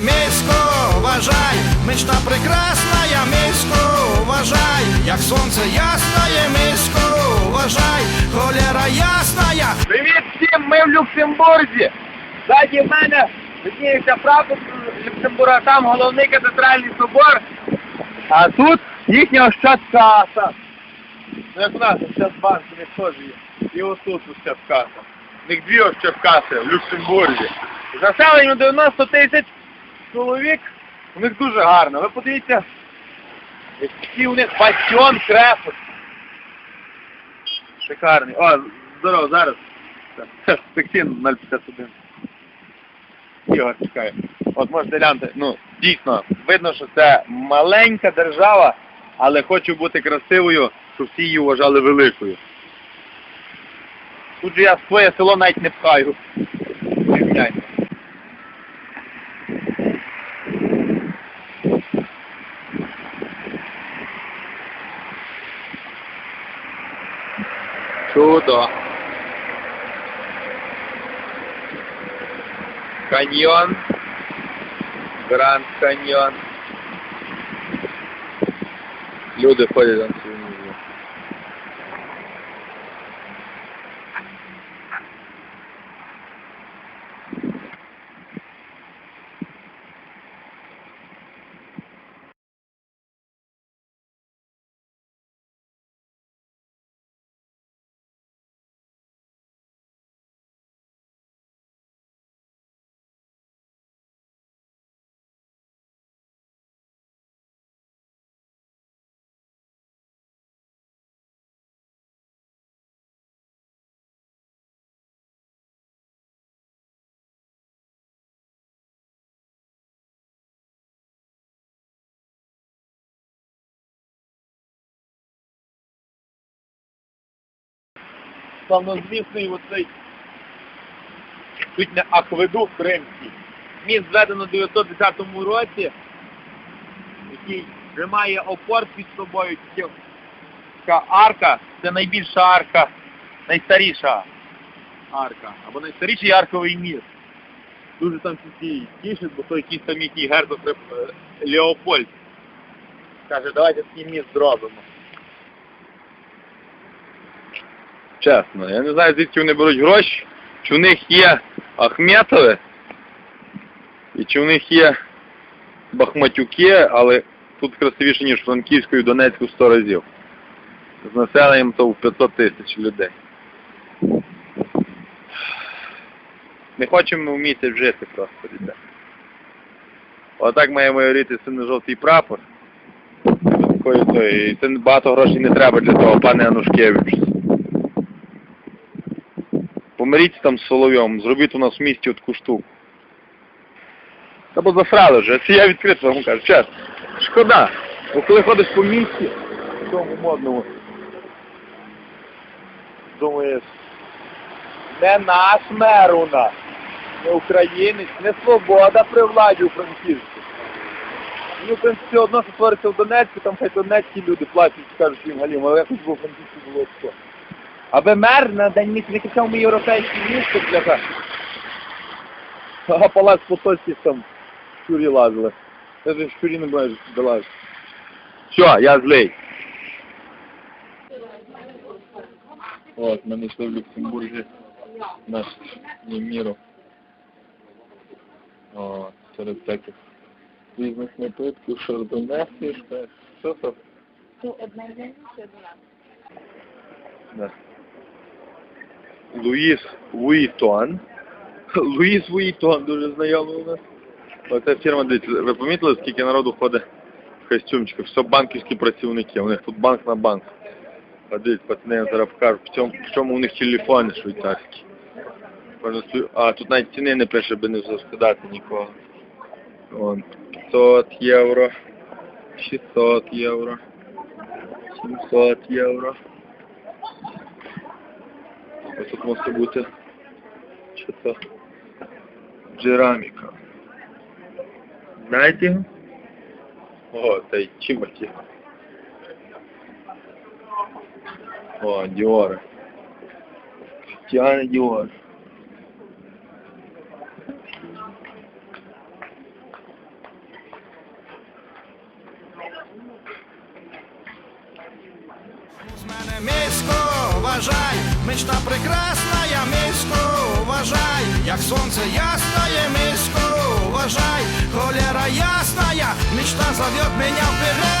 Місько, вважай, мечта прекрасна, я місько, вважай, як сонце ясне, місько, вважай, холера ясна. Привіт всім! Ми в Люксембурзі. Ззаді мене видніється прапор Люксембурга, там головний катедральний собор. А тут їхня Ощадкаса. Ну як у нас Ощадбанк, у них теж є. І отут Ощадкаса. У них дві Ощадкаси в Люксембурзі. Заселення 90 тисяч чоловік. У них дуже гарно. Ви подивіться, який у них бастіон крепость. Шикарний. О, здорово, зараз. Сексін 051. Ігор чекає. От можете глянути, ну, дійсно, видно, що це маленька держава, але хочу бути красивою, щоб всі її вважали великою. Тут же я своє село навіть не пхаю. Порівняйте. Чудо. Каньйон. Гранд каньйон. Люди ходять славнозвісний оцей чуть не акведук римський. Міст зведено в 910 році, який тримає опор під собою. Така арка, це найбільша арка, найстаріша арка, або найстаріший арковий міст. Дуже там всі тішить, бо то якийсь там їхній герцог е, Леопольд. Каже, давайте такий міст зробимо. Чесно, я не знаю, звідки вони беруть гроші. Чи в них є Ахметове, і чи в них є Бахматюки, але тут красивіше, ніж Франківську і Донецьку 100 разів. З населенням то в 500 тисяч людей. Не хочемо в місяць жити просто, ребят. Отак має майоріти синьо-жовтий прапор. І це багато грошей не треба для того, пане Анушкевич. Помиріться там з Соловйом, зробіть у нас в місті таку штуку. Та бо засрали вже, це я відкрито вам кажу, чесно. Шкода. Бо коли ходиш по місті, в цьому модному, думаєш, не наш мер у нас, не українець, не свобода при владі у Франківську. Мені, в принципі, одно, що твориться в Донецьку, там хай донецькі люди плачуть, кажуть їм галім, але якось було в Франківську було все. Аби мер на день місяця не кричав ми європейські місто, бляха. А палац Потоцький там щурі лазили. Це ж щурі не маєш долазити. Все, я злий. От, ми знайшли в Люксембурзі наш Неміру. О, серед всяких різних напитків, шардонесів, що це? Ну, одна них одна. Да. Луїс Вуїтон. Луїс Вуїтон, дуже знайомий у нас. Оця фірма, дивіться, ви помітили, скільки народу ходить в костюмчиках? Все банківські працівники, у них тут банк на банк. Дивіться, пацани, я зараз покажу, в чому, в чому у них телефони швейцарські. А, тут навіть ціни не пише, аби не розкидати нікого. Вон, 500 євро, 600 євро, 700 євро. Ось тут може бути что-то джерамика. Знаете? О, это й Чімоті. О, Диор. Крістіан Диор. З мене місько, вважай! Мечта прекрасная, миску уважай, як сонце ясное, миску уважай, холера ясная, мечта зовет меня вперед.